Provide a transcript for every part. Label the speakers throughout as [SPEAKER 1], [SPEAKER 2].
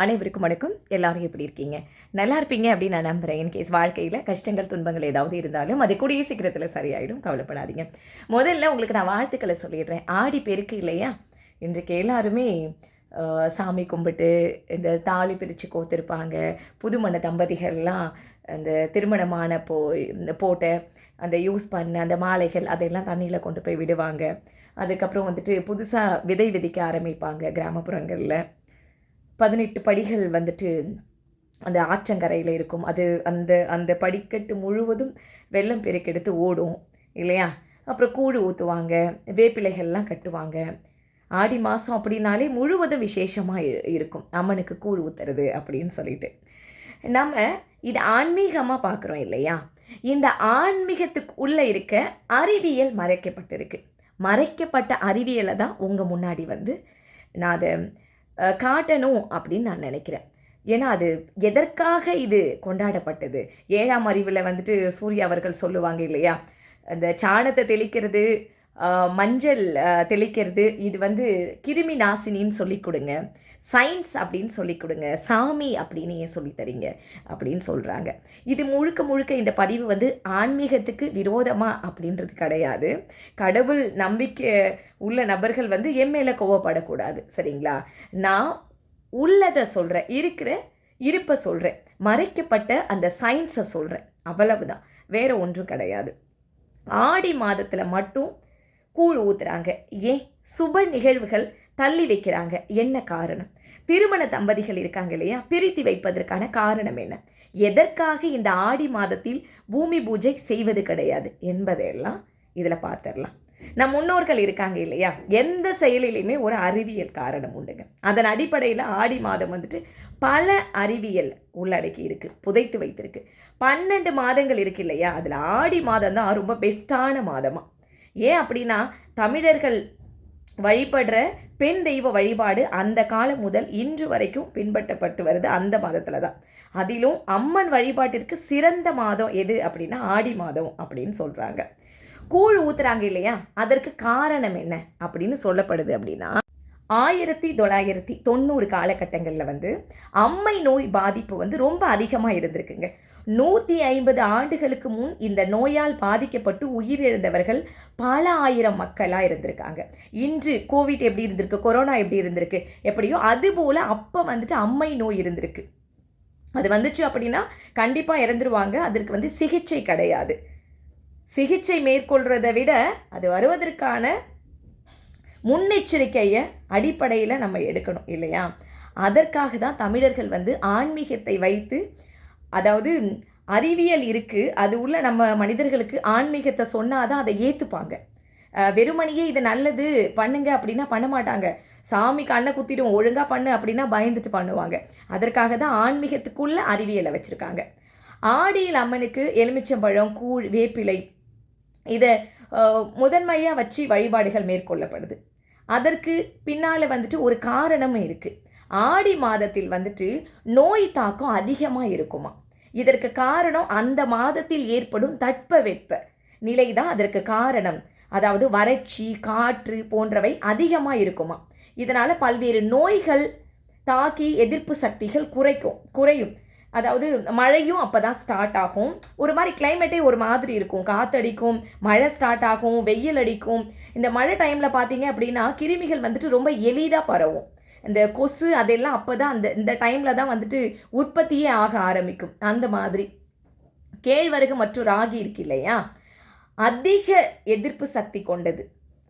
[SPEAKER 1] அனைவருக்கும் வணக்கம். எல்லாரும் எப்படி இருக்கீங்க? நல்லா இருப்பீங்க அப்படின்னு நான் நம்புகிறேன் இன்கேஸ் வாழ்க்கையில் கஷ்டங்கள் துன்பங்கள் ஏதாவது இருந்தாலும் அது கூடிய சீக்கிரத்தில் சரியாயிடும். கவலைப்படாதீங்க. முதல்ல உங்களுக்கு நான் வாழ்த்துக்களை சொல்லிடுறேன். ஆடி பெருக்கு இல்லையா? இன்றைக்கு எல்லாருமே சாமி கும்பிட்டு இந்த தாலி பிரித்து கோத்திருப்பாங்க. புதுமண தம்பதிகள்லாம் அந்த திருமணமான போ இந்த போட்ட அந்த யூஸ் பண்ண அந்த மாலைகள் அதையெல்லாம் தண்ணியில் கொண்டு போய் விடுவாங்க. அதுக்கப்புறம் வந்துட்டு புதுசாக விதை விதைக்க ஆரம்பிப்பாங்க கிராமப்புறங்களில். பதினெட்டு படிகள் வந்துட்டு அந்த ஆற்றங்கரையில் இருக்கும். அது அந்த அந்த படிக்கட்டு முழுவதும் வெள்ளம் பெருக்கெடுத்து ஓடும் இல்லையா? அப்புறம் கூழ் ஊற்றுவாங்க வேப்பிலைகள்லாம் கட்டுவாங்க. ஆடி மாதம் அப்படின்னாலே முழுவதும் விசேஷமாக இருக்கும். அம்மனுக்கு கூழ் ஊற்றுறது அப்படின்னு சொல்லிட்டு. நம்ம இது ஆன்மீகமாக பார்க்குறோம் இல்லையா? இந்த ஆன்மீகத்துக்கு உள்ளே இருக்க அறிவியல் மறைக்கப்பட்டிருக்கு. மறைக்கப்பட்ட அறிவியலை தான் உங்கள் முன்னாடி வந்து நான் அதை காட்டணும் அப்படின்னு நான் நினைக்கிறேன். ஏன்னா அது எதற்காக இது கொண்டாடப்பட்டது? ஏழாம் அறிவில் வந்துட்டு சூர்யா அவர்கள் சொல்லுவாங்க இல்லையா? அந்த சாணத்தை தெளிக்கிறது மஞ்சள் தெளிக்கிறது இது வந்து கிருமி நாசினின்னு சொல்லி கொடுங்க. சயின்ஸ் அப்படின்னு சொல்லி கொடுங்க சாமி அப்படின்னு ஏன் சொல்லி தரீங்க அப்படின்னு சொல்கிறாங்க இது முழுக்க முழுக்க இந்த பதிவு வந்து ஆன்மீகத்துக்கு விரோதமாக அப்படின்றது கிடையாது. கடவுள் நம்பிக்கை உள்ள நபர்கள் வந்து என் மேலே கோவப்படக்கூடாது சரிங்களா? நான் உள்ளதை சொல்கிறேன் இருக்கிற இருப்பை சொல்கிறேன் மறைக்கப்பட்ட அந்த சயின்ஸை சொல்கிறேன் அவ்வளவுதான் வேற ஒன்றும் கிடையாது. ஆடி மாதத்தில் மட்டும் கூழ் ஊற்றுறாங்க ஏன்? சுப நிகழ்வுகள் தள்ளி வைக்கிறாங்க. என்ன காரணம்? திருமண தம்பதிகள் இருக்காங்க இல்லையா? பிரித்து வைப்பதற்கான காரணம் என்ன? எதற்காக இந்த ஆடி மாதத்தில் பூமி பூஜை செய்வது கிடையாது என்பதையெல்லாம் இதில் பார்த்துடலாம். நம் முன்னோர்கள் இருக்காங்க இல்லையா? எந்த செயலிலையுமே ஒரு அறிவியல் காரணம் உண்டுங்க. அதன் அடிப்படையில் ஆடி மாதம் வந்துட்டு பல அறிவியல் உள்ளடக்கி இருக்கு புதைத்து வைத்திருக்கு. பன்னெண்டு மாதங்கள் இருக்கு இல்லையா? அதில் ஆடி மாதம் தான் ரொம்ப பெஸ்ட்டான மாதமாக ஏன் அப்படின்னா தமிழர்கள் வழிபடுற பெண் தெய்வ வழிபாடு அந்த காலம் முதல் இன்று வரைக்கும் பின்பற்றப்பட்டு வருது அந்த மாதத்தில் தான். அதிலும் அம்மன் வழிபாட்டிற்கு சிறந்த மாதம் எது அப்படின்னா ஆடி மாதம் அப்படின்னு சொல்கிறாங்க கூழ் ஊத்துறாங்க இல்லையா? அதற்கு காரணம் என்ன அப்படின்னு சொல்லப்படுது அப்படின்னா ஆயிரத்தி தொள்ளாயிரத்தி தொண்ணூறு காலகட்டங்களில் வந்து அம்மை நோய் பாதிப்பு வந்து ரொம்ப அதிகமாக இருந்திருக்குங்க. நூற்றி ஐம்பது ஆண்டுகளுக்கு முன் இந்த நோயால் பாதிக்கப்பட்டு உயிரிழந்தவர்கள் பல ஆயிரம் மக்களாக இருந்திருக்காங்க. இன்று கோவிட் எப்படி இருந்திருக்கு கொரோனா எப்படி இருந்திருக்கு எப்படியோ அதுபோல் அப்போ வந்துட்டு அம்மை நோய் இருந்திருக்கு. அது வந்துச்சு அப்படின்னா கண்டிப்பாக இறந்துருவாங்க. அதற்கு வந்து சிகிச்சை கிடையாது. சிகிச்சை மேற்கொள்கிறத விட அது வருவதற்கான முன்னெச்சரிக்கையை அடிப்படையில் நம்ம எடுக்கணும் இல்லையா? அதற்காக தான் தமிழர்கள் வந்து ஆன்மீகத்தை வைத்து அதாவது அறிவியல் இருக்குது அது உள்ள நம்ம மனிதர்களுக்கு ஆன்மீகத்தை சொன்னால் தான் அதை ஏற்றுப்பாங்க வெறுமனையே இது நல்லது பண்ணுங்க அப்படின்னா பண்ண மாட்டாங்க. சாமி கண்ணை குத்திடும் ஒழுங்காக பண்ணு அப்படின்னா பயந்துட்டு பண்ணுவாங்க. அதற்காக தான் ஆன்மீகத்துக்குள்ள அறிவியலை வச்சுருக்காங்க. ஆடியில் அம்மனுக்கு எலுமிச்சம்பழம் கூழ் வேப்பிலை இதை முதன்மையாக வச்சு வழிபாடுகள் மேற்கொள்ளப்படுது. அதற்கு பின்னால் வந்துட்டு ஒரு காரணமும் இருக்குது ஆடி மாதத்தில் வந்துட்டு நோய் தாக்கம் அதிகமாக இருக்குமா? இதற்கு காரணம் அந்த மாதத்தில் ஏற்படும் தட்பவெப்ப நிலை தான் அதற்கு காரணம். அதாவது வறட்சி காற்று போன்றவை அதிகமாக இருக்குமா? இதனால் பல்வேறு நோய்கள் தாக்கி எதிர்ப்பு சக்திகள் குறைக்கும் குறையும். அதாவது மழையும் அப்போ தான் ஸ்டார்ட் ஆகும். ஒரு மாதிரி கிளைமேட்டே ஒரு மாதிரி இருக்கும். காற்றடிக்கும் மழை ஸ்டார்ட் ஆகும் வெயில் அடிக்கும். இந்த மழை டைமில் பார்த்தீங்க அப்படின்னா கிருமிகள் வந்துட்டு ரொம்ப எளிதாக பரவும். இந்த கொசு அதெல்லாம் அப்போ தான் அந்த இந்த டைமில் தான் வந்துட்டு உற்பத்தியே ஆக ஆரம்பிக்கும். அந்த மாதிரி. கேழ்வரகு மற்றும் ராகி இருக்கு இல்லையா? அதிக எதிர்ப்பு சக்தி கொண்டது.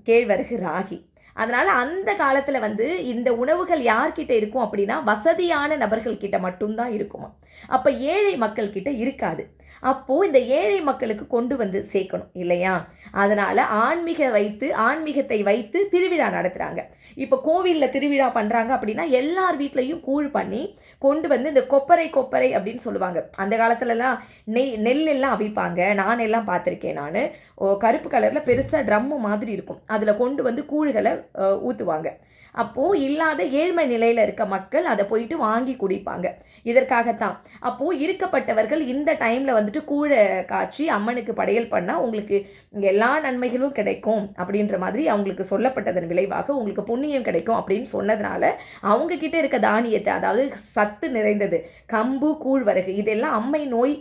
[SPEAKER 1] கேழ்வரகு ராகி. அதனால் அந்த காலத்தில் வந்து இந்த உணவுகள் யார்கிட்ட இருக்கும் அப்படின்னா வசதியான நபர்கள்கிட்ட மட்டும்தான் இருக்குமா? அப்போ ஏழை மக்கள்கிட்ட இருக்காது. அப்போது இந்த ஏழை மக்களுக்கு கொண்டு வந்து சேர்க்கணும் இல்லையா? அதனால் ஆன்மீக வைத்து ஆன்மீகத்தை வைத்து திருவிழா நடத்துகிறாங்க இப்போ கோவிலில் திருவிழா பண்ணுறாங்க அப்படின்னா எல்லார் வீட்லேயும் கூழ் பண்ணி கொண்டு வந்து இந்த கொப்பரை கொப்பரை அப்படின்னு சொல்லுவாங்க. அந்த காலத்துலலாம் நெய் நெல்லெல்லாம் அவிப்பாங்க. நான் எல்லாம் பார்த்துருக்கேன் நான். கருப்பு கலரில் பெருசாக ட்ரம்மு மாதிரி இருக்கும். அதில் கொண்டு வந்து கூழ்களை ஊற்றுவாங்க அப்போது இல்லாத ஏழ்மை நிலையில் இருக்க மக்கள் அதை போயிட்டு வாங்கி குடிப்பாங்க. இதற்காகத்தான். அப்போது இருக்கப்பட்டவர்கள் இந்த டைமில் வந்துட்டு கூழை காய்ச்சி அம்மனுக்கு படையல் பண்ணால் உங்களுக்கு எல்லா நன்மைகளும் கிடைக்கும் அப்படின்ற மாதிரி அவங்களுக்கு சொல்லப்பட்டதன் விளைவாக உங்களுக்கு புண்ணியம் கிடைக்கும் அப்படின்னு சொன்னதுனால அவங்கக்கிட்ட இருக்க தானியத்தை அதாவது சத்து நிறைந்தது கம்பு கூழ்வரகு இதெல்லாம் அம்மை நோய்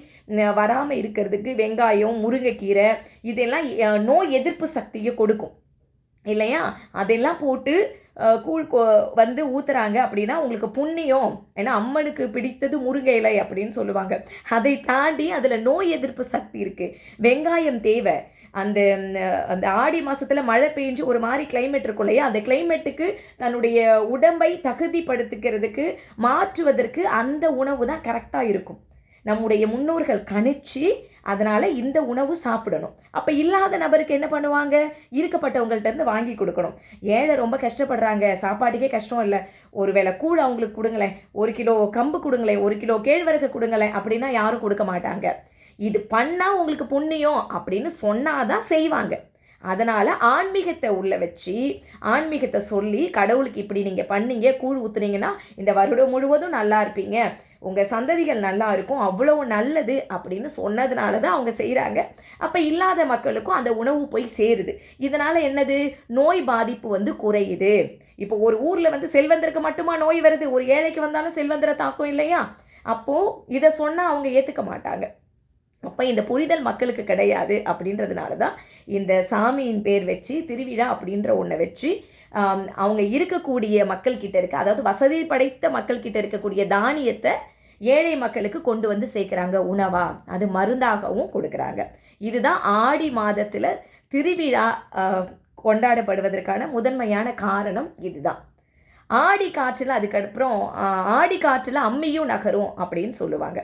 [SPEAKER 1] வராமல் இருக்கிறதுக்கு வெங்காயம் முருங்கைக்கீரை இதெல்லாம் நோய் எதிர்ப்பு சக்தியை கொடுக்கும். இல்லையா? அதெல்லாம் போட்டு கூழ் கோ வந்து ஊற்றுறாங்க அப்படின்னா உங்களுக்கு புண்ணியம். ஏன்னா அம்மனுக்கு பிடித்தது முருங்கை இலை அப்படின்னு சொல்லுவாங்க. அதை தாண்டி அதில் நோய் எதிர்ப்பு சக்தி இருக்குது வெங்காயம் தேவை. அந்த அந்த ஆடி மாதத்தில் மழை பெஞ்சு ஒரு மாதிரி கிளைமேட் இருக்கும் இல்லையா? அந்த கிளைமேட்டுக்கு தன்னுடைய உடம்பை தகுதிப்படுத்திக்கிறதுக்கு மாற்றுவதற்கு அந்த உணவு தான் கரெக்டாக இருக்கும். நம்முடைய முன்னோர்கள் கணிச்சு அதனால் இந்த உணவு சாப்பிடணும். அப்போ இல்லாத நபருக்கு என்ன பண்ணுவாங்க? இருக்கப்பட்டவங்கள்ட்டேருந்து வாங்கி கொடுக்கணும். ஏழை ரொம்ப கஷ்டப்படுறாங்க. சாப்பாட்டுக்கே கஷ்டம் இல்லை. ஒரு வேளை கூழ் அவங்களுக்கு கொடுங்களேன். ஒரு கிலோ கம்பு கொடுங்களேன். ஒரு கிலோ கேழ்வரகு கொடுங்களேன். அப்படின்னா யாரும் கொடுக்க மாட்டாங்க. இது பண்ணால் உங்களுக்கு புண்ணியம் அப்படின்னு சொன்னாதான் செய்வாங்க. அதனால் ஆன்மீகத்தை உள்ள வச்சு ஆன்மீகத்தை சொல்லி கடவுளுக்கு இப்படி நீங்கள் பண்ணீங்க கூழ் ஊற்றுனீங்கன்னா இந்த வருடம் முழுவதும் நல்லா இருப்பீங்க. உங்கள் சந்ததிகள் நல்லா இருக்கும் அவ்வளோ நல்லது அப்படின்னு சொன்னதுனால தான் அவங்க செய்கிறாங்க அப்போ இல்லாத மக்களுக்கும் அந்த உணவு போய் சேருது. இதனால் என்னது? நோய் பாதிப்பு வந்து குறையுது. இப்போ ஒரு ஊரில் வந்து செல்வந்தருக்கு மட்டுமா நோய் வருது? ஒரு ஏழைக்கு வந்தாலும் செல்வந்தரை தாக்கம் இல்லையா? அப்போது இதை சொன்னால் அவங்க ஏற்றுக்க மாட்டாங்க. அப்போ இந்த புரிதல் மக்களுக்கு கிடையாது அப்படின்றதுனால தான் இந்த சாமியின் பேர் வச்சு திருவிழா அப்படின்ற ஒன்றை வச்சு அவங்க இருக்கக்கூடிய மக்கள்கிட்ட இருக்க அதாவது வசதி படைத்த மக்கள்கிட்ட இருக்கக்கூடிய தானியத்தை ஏழை மக்களுக்கு கொண்டு வந்து சேர்க்குறாங்க உணவா. அது மருந்தாகவும் கொடுக்குறாங்க. இதுதான் ஆடி மாதத்தில் திருவிழா கொண்டாடப்படுவதற்கான முதன்மையான காரணம் இதுதான். ஆடி காற்றில் அதுக்கப்புறம் ஆடி காற்றில் அம்மியும் நகரும் அப்படின்னு சொல்லுவாங்க.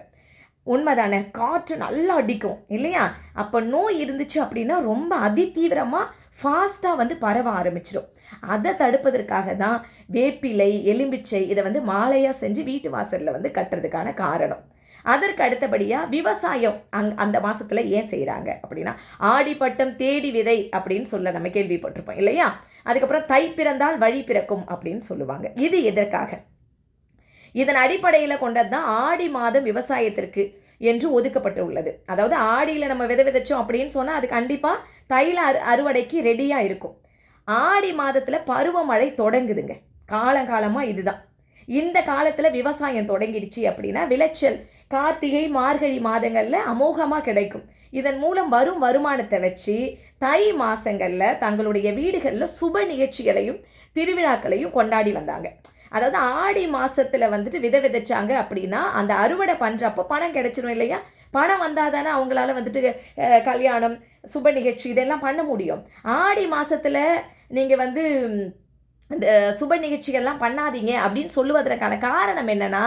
[SPEAKER 1] உண்மைதானே? காற்று நல்லா அடிக்கும் இல்லையா? அப்போ நோய் இருந்துச்சு அப்படின்னா ரொம்ப அதிதீவிரமாக ஃபாஸ்ட்டாக வந்து பரவ ஆரம்பிச்சிடும் அதை தடுப்பதற்காக தான் வேப்பிலை எலும்பிச்சை இதை வந்து மாலையாக செஞ்சு வீட்டு வாசலில் வந்து கட்டுறதுக்கான காரணம். அதற்கு அடுத்தபடியாக விவசாயம் அங் அந்த மாதத்தில் ஏன் செய்கிறாங்க அப்படின்னா ஆடிப்பட்டம் தேடி விதை அப்படின்னு சொல்ல நம்ம கேள்விப்பட்டிருப்போம் இல்லையா? அதுக்கப்புறம் தை பிறந்தால் வழி பிறக்கும் அப்படின்னு சொல்லுவாங்க. இது எதற்காக? இதன் அடிப்படையில் கொண்டது தான் ஆடி மாதம் விவசாயத்திற்கு என்று ஒதுக்கப்பட்டு உள்ளது அதாவது ஆடியில் நம்ம விதை விதைச்சோம் அப்படின்னு சொன்னால் அது கண்டிப்பாக தைல அறு அறுவடைக்கு ரெடியாக இருக்கும். ஆடி மாதத்தில் பருவமழை தொடங்குதுங்க. காலங்காலமாக இதுதான். இந்த காலத்தில் விவசாயம் தொடங்கிடுச்சு அப்படின்னா விளைச்சல் கார்த்திகை மார்கழி மாதங்களில் அமோகமாக கிடைக்கும். இதன் மூலம் வரும் வருமானத்தை வச்சு தை மாதங்களில் தங்களுடைய வீடுகளில் சுப நிகழ்ச்சிகளையும் திருவிழாக்களையும் கொண்டாடி வந்தாங்க. அதாவது ஆடி மாதத்தில் வந்துட்டு விதை விதைச்சாங்க அப்படின்னா அந்த அறுவடை பண்ணுறப்போ பணம் கிடைச்சிரும் இல்லையா? பணம் வந்தால் தானே அவங்களால வந்துட்டு கல்யாணம் சுப நிகழ்ச்சி இதெல்லாம் பண்ண முடியும். ஆடி மாதத்தில் நீங்கள் வந்து இந்த சுப நிகழ்ச்சிகள்லாம் பண்ணாதீங்க அப்படின்னு சொல்லுவதற்கான காரணம் என்னன்னா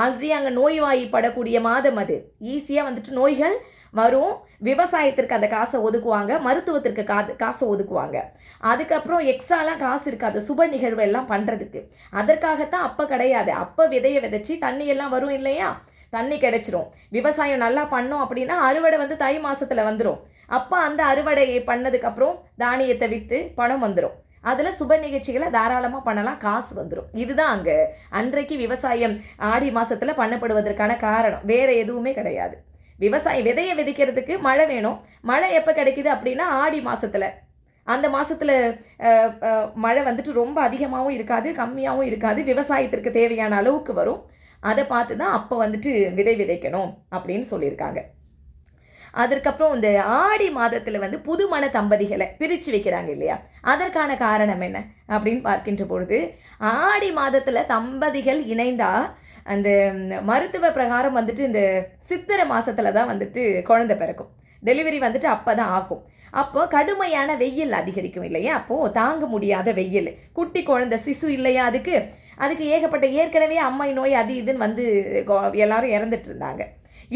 [SPEAKER 1] ஆல்ரெடி அங்கே நோய்வாய்ப்படக்கூடிய மாதம் அது. ஈஸியாக வந்துட்டு நோய்கள் வரும். விவசாயத்திற்கு அந்த காசை ஒதுக்குவாங்க. மருத்துவத்திற்கு கா காசை ஒதுக்குவாங்க. அதுக்கப்புறம் எக்ஸ்ட்ராலாம் காசு இருக்காது. சுப நிகழ்வு எல்லாம் பண்ணுறதுக்கு அதற்காகத்தான் அப்போ கிடையாது. அப்போ விதையை விதைச்சி தண்ணி எல்லாம் வரும் இல்லையா? தண்ணி கிடைச்சிரும். விவசாயம் நல்லா பண்ணோம் அப்படின்னா அறுவடை வந்து தை மாதத்தில் வந்துடும் அப்போ அந்த அறுவடை பண்ணதுக்கப்புறம் தானியத்தை விற்று பணம் வந்துடும் அதில் சுப நிகழ்ச்சிகளை தாராளமாக பண்ணலாம். காசு வந்துடும் இதுதான் அங்கே. அன்றைக்கு விவசாயம் ஆடி மாதத்தில் பண்ணப்படுவதற்கான காரணம். வேறு எதுவுமே கிடையாது. விவசாயம் விதையை விதைக்கிறதுக்கு மழை வேணும். மழை எப்போ கிடைக்குது அப்படின்னா ஆடி மாதத்தில் அந்த மாதத்தில் மழை வந்துட்டு ரொம்ப அதிகமாகவும் இருக்காது கம்மியாகவும் இருக்காது. விவசாயத்திற்கு தேவையான அளவுக்கு வரும். அதை பார்த்து தான் அப்போ வந்துட்டு விதை விதைக்கணும் அப்படின்னு சொல்லியிருக்காங்க. அதற்கப்புறம் இந்த ஆடி மாதத்தில் வந்து புதுமண தம்பதிகளை பிரித்து வைக்கிறாங்க இல்லையா? அதற்கான காரணம் என்ன? அப்படின்னு பார்க்கின்ற பொழுது ஆடி மாதத்தில் தம்பதிகள் இணைந்தால் அந்த மருத்துவ பிரகாரம் வந்துட்டு இந்த சித்திரை மாதத்தில் தான் வந்துட்டு குழந்தை பிறக்கும். டெலிவரி வந்துட்டு அப்போ தான் ஆகும். அப்போ கடுமையான வெயில் அதிகரிக்கும் இல்லையா? அப்போது தாங்க முடியாத வெயில். குட்டி குழந்தை சிசு இல்லையா அதுக்கு? அதுக்கு ஏகப்பட்ட ஏற்கனவே அம்மை நோய் அது இதுன்னு வந்து எல்லாரும் இறந்துட்டு இருந்தாங்க.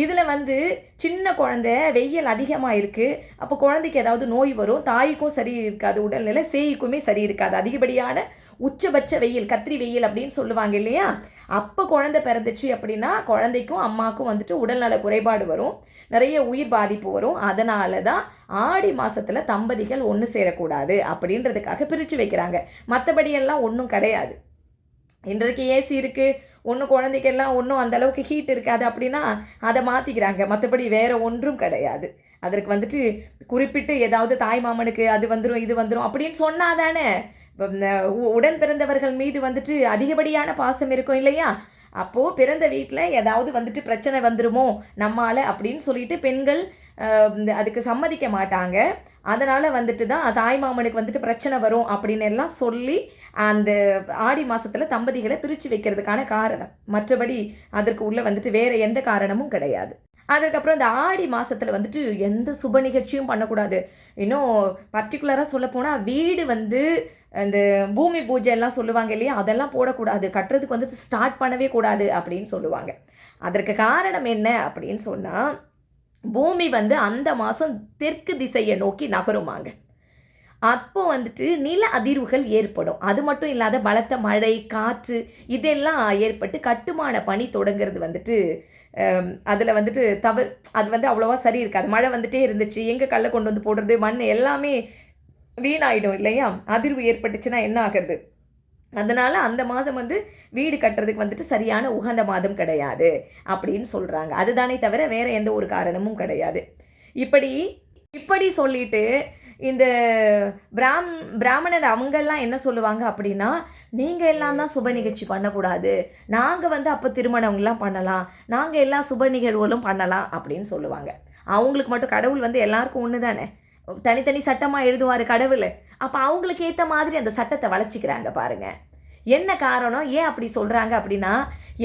[SPEAKER 1] இதில் வந்து சின்ன குழந்தை வெயில் அதிகமாக இருக்குது அப்போ குழந்தைக்கு ஏதாவது நோய் வரும். தாய்க்கும் சரி இருக்காது. உடல்நிலை சேய்க்குமே சரி இருக்காது. அதிகப்படியான உச்சபட்ச வெயில் கத்திரி வெயில் அப்படின்னு சொல்லுவாங்க இல்லையா? அப்போ குழந்தை பிறந்துச்சு அப்படின்னா குழந்தைக்கும் அம்மாக்கும் வந்துட்டு உடல்நல குறைபாடு வரும். நிறைய உயிர் பாதிப்பு வரும். அதனால தான் ஆடி மாதத்தில் தம்பதிகள் ஒன்று சேரக்கூடாது அப்படின்றதுக்காக பிரித்து வைக்கிறாங்க. மற்றபடியெல்லாம் ஒன்றும் கிடையாது. இன்றைக்கு ஏசி இருக்குது ஒன்றும் குழந்தைக்கெல்லாம் ஒன்றும் அந்த அளவுக்கு ஹீட் இருக்காது அப்படின்னா அதை மாற்றிக்கிறாங்க மற்றபடி வேறு ஒன்றும் கிடையாது. அதற்கு வந்துட்டு குறிப்பிட்டு ஏதாவது தாய் மாமனுக்கு அது வந்துடும் இது வந்துடும் அப்படின்னு சொன்னால் தானே உடன் பிறந்தவர்கள் மீது வந்துட்டு அதிகப்படியான பாசம் இருக்கும் இல்லையா? அப்போது பிறந்த வீட்டில் ஏதாவது வந்துட்டு பிரச்சனை வந்துருமோ? நம்மால் அப்படின்னு சொல்லிட்டு பெண்கள் அதுக்கு சம்மதிக்க மாட்டாங்க. அதனால் வந்துட்டு தான் தாய் மாமனுக்கு வந்துட்டு பிரச்சனை வரும் அப்படின்னு எல்லாம் சொல்லி அந்த ஆடி மாதத்தில் தம்பதிகளை பிரித்து வைக்கிறதுக்கான காரணம். மற்றபடி அதற்கு உள்ளே வந்துட்டு வேறு எந்த காரணமும் கிடையாது. அதுக்கப்புறம் இந்த ஆடி மாதத்தில் வந்துட்டு எந்த சுப நிகழ்ச்சியும் பண்ணக்கூடாது. இன்னும் பர்டிகுலராக சொல்லப்போனால் வீடு வந்து இந்த பூமி பூஜை எல்லாம் சொல்லுவாங்க இல்லையா? அதெல்லாம் போடக்கூடாது. கட்டுறதுக்கு வந்துட்டு ஸ்டார்ட் பண்ணவே கூடாது அப்படின்னு சொல்லுவாங்க. அதற்கு காரணம் என்ன அப்படின்னு சொன்னால் பூமி வந்து அந்த மாதம் தெற்கு திசையை நோக்கி நகருமாங்க. அப்போ வந்துட்டு நில அதிர்வுகள் ஏற்படும். அது மட்டும் இல்லாத பலத்த மழை காற்று இதெல்லாம் ஏற்பட்டு கட்டுமான பணி தொடங்கிறது வந்துட்டு அதில் வந்துட்டு தவறு அது வந்து அவ்வளோவா சரி இருக்காது. மழை வந்துட்டே இருந்துச்சு எங்கே கல்லை கொண்டு வந்து போடுறது மண் எல்லாமே வீணாயிடும் இல்லையா? அதிர்வு ஏற்பட்டுச்சுன்னா என்ன ஆகிறது? அதனால் அந்த மாதம் வந்து வீடு கட்டுறதுக்கு வந்துட்டு சரியான உகந்த மாதம் கிடையாது அப்படின்னு சொல்கிறாங்க அதுதானே தவிர வேறு எந்த ஒரு காரணமும் கிடையாது. இப்படி இப்படி சொல்லிட்டு இந்த பிராம் பிராமணர் அவங்கெல்லாம் என்ன சொல்லுவாங்க அப்படின்னா நீங்கள் எல்லாம் தான் சுப நிகழ்ச்சி பண்ணக்கூடாது. நாங்கள் வந்து அப்போ திருமணங்கள்லாம் பண்ணலாம். நாங்கள் எல்லா சுப நிகழ்வுகளும் பண்ணலாம் அப்படின்னு சொல்லுவாங்க. அவங்களுக்கு மட்டும் கடவுள் வந்து எல்லாருக்கும் ஒன்று தானே? தனித்தனி சட்டமாக எழுதுவார் கடவுள். அப்போ அவங்களுக்கு ஏற்ற மாதிரி அந்த சட்டத்தை வளச்சிக்கிறாங்க பாருங்கள் என்ன காரணம்? ஏன் அப்படி சொல்கிறாங்க அப்படின்னா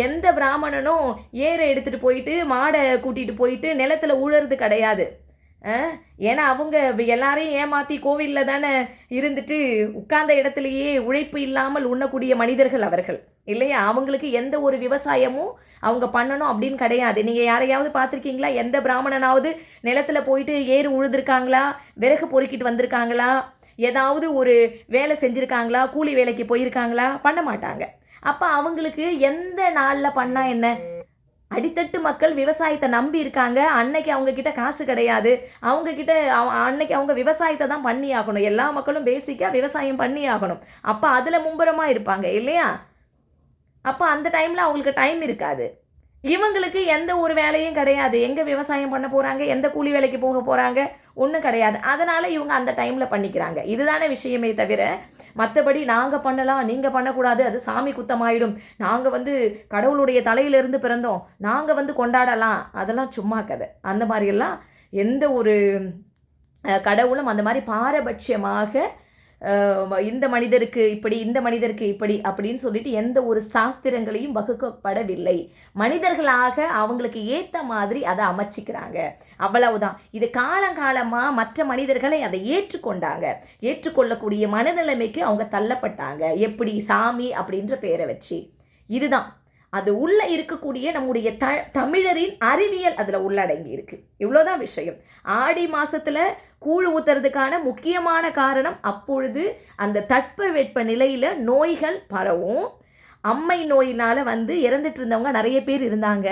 [SPEAKER 1] எந்த பிராமணனும் ஏரை எடுத்துகிட்டு போயிட்டு மாடை கூட்டிகிட்டு போயிட்டு நிலத்தில் உழறது கிடையாது. ஏன்னா அவங்க எல்லாரையும் ஏமாற்றி கோவிலில் தானே இருந்துட்டு உட்கார்ந்த இடத்துலையே உழைப்பு இல்லாமல் உண்ணக்கூடிய மனிதர்கள் அவர்கள். இல்லையா? அவங்களுக்கு எந்த ஒரு விவசாயமும் அவங்க பண்ணணும் அப்படின்னு கிடையாது. நீங்கள் யாரையாவது பார்த்துருக்கீங்களா? எந்த பிராமணனாவது நிலத்தில் போயிட்டு ஏறு உழுதுருக்காங்களா? விறகு பொறுக்கிட்டு வந்திருக்காங்களா? ஏதாவது ஒரு வேலை செஞ்சுருக்காங்களா? கூலி வேலைக்கு போயிருக்காங்களா? பண்ண மாட்டாங்க. அப்போ அவங்களுக்கு எந்த நாளில் பண்ணால் என்ன? அடித்தட்டு மக்கள் விவசாயத்தை நம்பி இருக்காங்க. அன்னைக்கு அவங்க கிட்ட காசு கிடையாது. அவங்க கிட்ட அன்னைக்கு அவங்க விவசாயத்தை தான் பண்ணி ஆகணும். எல்லா மக்களும் பேசிக்காக விவசாயம் பண்ணி ஆகணும். அப்போ அதில் மும்பரமாக இருப்பாங்க இல்லையா? அப்போ அந்த டைமில் அவங்களுக்கு டைம் இருக்காது. இவங்களுக்கு எந்த ஒரு வேலையும் கிடையாது. எங்கே விவசாயம் பண்ண போகிறாங்க எந்த கூலி வேலைக்கு போக போகிறாங்க ஒன்றும் கிடையாது. அதனால் இவங்க அந்த டைமில் பண்ணிக்கிறாங்க. இதுதானே விஷயமே தவிர மற்றபடி நாங்கள் பண்ணலாம் நீங்கள் பண்ணக்கூடாது அது சாமி குத்தமாயிடும். நாங்கள் வந்து கடவுளுடைய தலையிலிருந்து பிறந்தோம் நாங்கள் வந்து கொண்டாடலாம். அதெல்லாம் சும்மா கதை. அந்த மாதிரியெல்லாம் எந்த ஒரு கடவுளும் அந்த மாதிரி பாரபட்சமாக இந்த மனிதருக்கு இப்படி இந்த மனிதருக்கு இப்படி அப்படின்னு சொல்லிட்டு எந்த ஒரு சாஸ்திரங்களையும் வகுக்கப்படவில்லை. மனிதர்களாக அவங்களுக்கு ஏற்ற மாதிரி அதை அமைச்சிக்கிறாங்க. அவ்வளவுதான். இது காலங்காலமாக மற்ற மனிதர்களை அதை ஏற்றுக்கொண்டாங்க. ஏற்றுக்கொள்ளக்கூடிய மனநிலைமைக்கு அவங்க தள்ளப்பட்டாங்க. எப்படி சாமி அப்படின்ற பேரை வச்சு. இதுதான். அது உள்ளே இருக்கக்கூடிய நம்முடைய த தமிழரின் அறிவியல் அதில் உள்ளடங்கி இருக்குது இவ்வளோதான் விஷயம். ஆடி மாதத்தில் கூழ் ஊற்றுறதுக்கான முக்கியமான காரணம் அப்பொழுது அந்த தட்பவெட்ப நிலையில் நோய்கள் பரவும். அம்மை நோயினால் வந்து இறந்துட்டு இருந்தவங்க நிறைய பேர் இருந்தாங்க.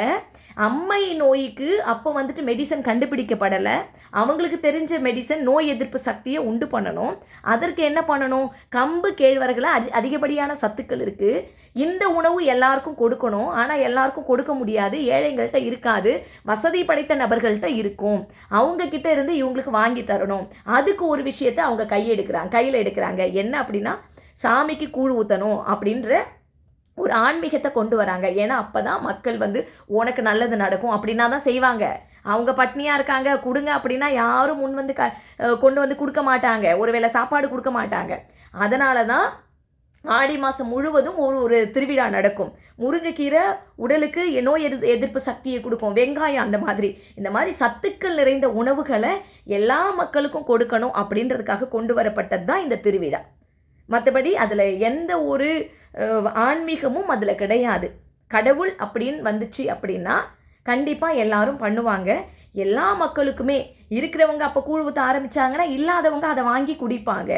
[SPEAKER 1] அம்மை நோய்க்கு அப்போ வந்துட்டு மெடிசன் கண்டுபிடிக்கப்படலை. அவங்களுக்கு தெரிஞ்ச மெடிசன் நோய் எதிர்ப்பு சக்தியை உண்டு பண்ணணும். அதற்கு என்ன பண்ணணும்? கம்பு கேழ்வரகளை அதி அதிகப்படியான சத்துக்கள் இருக்குது இந்த உணவு எல்லாருக்கும் கொடுக்கணும். ஆனால் எல்லாருக்கும் கொடுக்க முடியாது. ஏழைங்கள்கிட்ட இருக்காது. வசதி படைத்த நபர்கள்ட்ட இருக்கும். அவங்க கிட்ட இருந்து இவங்களுக்கு வாங்கி தரணும். அதுக்கு ஒரு விஷயத்தை அவங்க கையெடுக்கிறாங்க கையில் எடுக்கிறாங்க. என்ன அப்படின்னா சாமிக்கு கூழ் ஊற்றணும் அப்படின்ற ஒரு ஆன்மீகத்தை கொண்டு வராங்க. ஏன்னா அப்போ தான் மக்கள் வந்து உனக்கு நல்லது நடக்கும் அப்படின்னா தான் செய்வாங்க. அவங்க பட்னியாக இருக்காங்க கொடுங்க அப்படின்னா யாரும் முன் வந்து க கொண்டு வந்து கொடுக்க மாட்டாங்க. ஒரு வேளை சாப்பாடு கொடுக்க மாட்டாங்க. அதனால தான் ஆடி மாதம் முழுவதும் ஒரு ஒரு திருவிழா நடக்கும். முருங்கைக்கீரை உடலுக்கு நோய் எதிர் எதிர்ப்பு சக்தியை கொடுக்கும். வெங்காயம் அந்த மாதிரி. இந்த மாதிரி சத்துக்கள் நிறைந்த உணவுகளை எல்லா மக்களுக்கும் கொடுக்கணும் அப்படின்றதுக்காக கொண்டு வரப்பட்டது தான் இந்த திருவிழா. மற்றபடி அதில் எந்த ஒரு ஆன்மீகமும் அதில் கிடையாது. கடவுள் அப்படின்னு வந்துச்சு அப்படின்னா கண்டிப்பாக எல்லாரும் பண்ணுவாங்க. எல்லா மக்களுக்குமே இருக்கிறவங்க அப்போ கூழ் ஊற்ற ஆரம்பித்தாங்கன்னா இல்லாதவங்க அதை வாங்கி குடிப்பாங்க.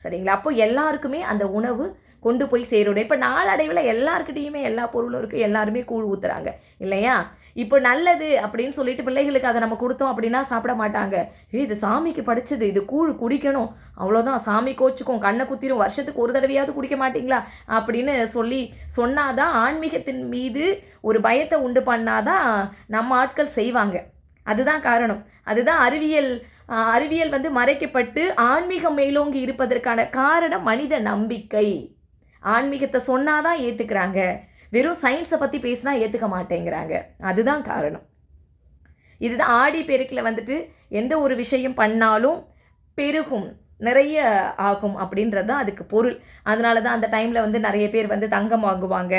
[SPEAKER 1] சரிங்களா? அப்போ எல்லாருக்குமே அந்த உணவு கொண்டு போய் சேருடைய இப்போ நாளடைவில் எல்லாருக்கிட்டேயுமே எல்லா பொருளும் இருக்குது எல்லாருமே கூழ் ஊற்றுறாங்க இல்லையா? இப்போ நல்லது அப்படின்னு சொல்லிட்டு பிள்ளைகளுக்கு அதை நம்ம கொடுத்தோம் அப்படின்னா சாப்பிட மாட்டாங்க. ஏய் இது சாமிக்கு படிச்சது இது கூழ் குடிக்கணும். அவ்வளோதான் சாமி கோச்சுக்கும் கண்ணை குத்திரும் வருஷத்துக்கு ஒரு தடவையாவது குடிக்க மாட்டீங்களா? அப்படின்னு சொல்லி சொன்னாதான் ஆன்மீகத்தின் மீது ஒரு பயத்தை உண்டு பண்ணாதான் நம்ம ஆட்கள் செய்வாங்க. அதுதான் காரணம். அதுதான் அறிவியல் அறிவியல் வந்து மறைக்கப்பட்டு ஆன்மீகம் மேலோங்கி இருப்பதற்கான காரணம் மனித நம்பிக்கை. ஆன்மீகத்தை சொன்னாதான் ஏற்றுக்கிறாங்க வெறும் சயின்ஸை பற்றி பேசினா ஏற்றுக்க மாட்டேங்கிறாங்க. அதுதான் காரணம். இதுதான் ஆடி பெருக்கில் வந்துட்டு எந்த ஒரு விஷயம் பண்ணாலும் பெருகும் நிறைய ஆகும் அப்படின்றது தான் அதுக்கு பொருள். அதனால தான் அந்த டைமில் வந்து நிறைய பேர் வந்து தங்கம் வாங்குவாங்க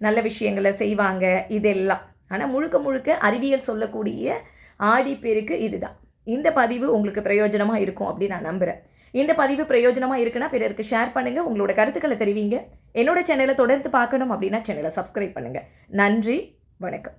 [SPEAKER 1] நல்ல விஷயங்களை செய்வாங்க இதெல்லாம். ஆனால் முழுக்க முழுக்க அறிவியல் சொல்லக்கூடிய ஆடி பெருக்கு இதுதான். இந்த பதிவு உங்களுக்கு பிரயோஜனமாக இருக்கும் அப்படின்னு நான் நம்புகிறேன் இந்த பதிவு பிரயோஜனமாக இருக்குன்னா பிறருக்கு ஷேர் பண்ணுங்கள் உங்களோட கருத்துக்களை தெரிவிங்க. என்னோட சேனலை தொடர்ந்து பார்க்கணும் அப்படின்னா சேனலை சப்ஸ்கிரைப் பண்ணுங்கள் நன்றி. வணக்கம்.